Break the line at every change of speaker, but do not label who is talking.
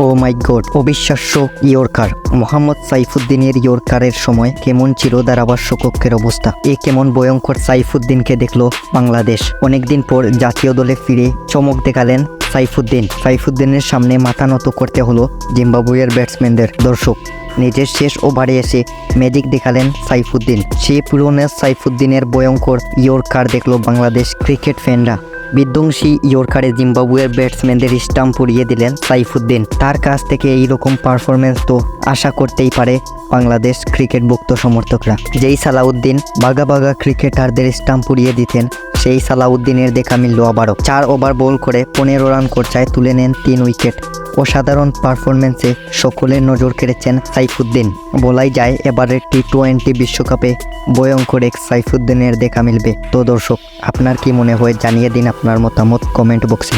O my god, অবিশ্বাস্য yorker. Mohammad সাইফুদ্দিনের ইয়র্কারের সময় কেমন ছিল ধারাভাষ্যকক্ষের অবস্থা? এ কেমন ভয়ঙ্কর সাইফুদ্দিনকে দেখল বাংলাদেশ? অনেকদিন পর জাতীয় দলে ফিরে চমক দেখালেন সাইফুদ্দিন। সাইফুদ্দিনের সামনে মাথা নত করতে হলো জিম্বাবুয়ের ব্যাটসম্যানদের। দর্শক, নিজের শেষ ওভারে এসে ম্যাজিক দেখালেন সাইফুদ্দিন। সেই পুরনো সাইফুদ্দিনের ভয়ঙ্কর ইয়র্কার দেখল বাংলাদেশ ক্রিকেট ফ্যানরা। বিধ্বংসী ইয়র্কারে জিম্বাবুয়ের ব্যাটসম্যানদের স্টাম্প পুড়িয়ে দিলেন সাইফুদ্দিন। তার কাছ থেকে এইরকম পারফরমেন্স তো আশা করতেই পারে বাংলাদেশ ক্রিকেট ভক্ত সমর্থকরা। যেই সালাউদ্দিন বাগা বাগা ক্রিকেটারদের স্টাম্প পুড়িয়ে দিতেন, সেই সালাউদ্দিনের দেখা মিলল আবারও। চার ওভার বল করে পনেরো রান খরচায় তুলে নেন তিন উইকেট। অসাধারণ পারফরমেন্সে সকলের নজর কেড়েছেন সাইফুদ্দিন। বলাই যায় এবারের টি টোয়েন্টি বিশ্বকাপে ভয়ঙ্কর এক সাইফুদ্দিনের দেখা মিলবে। তো দর্শক, আপনার কি মনে হয় জানিয়ে দিন আপনার মতামত কমেন্ট বক্সে।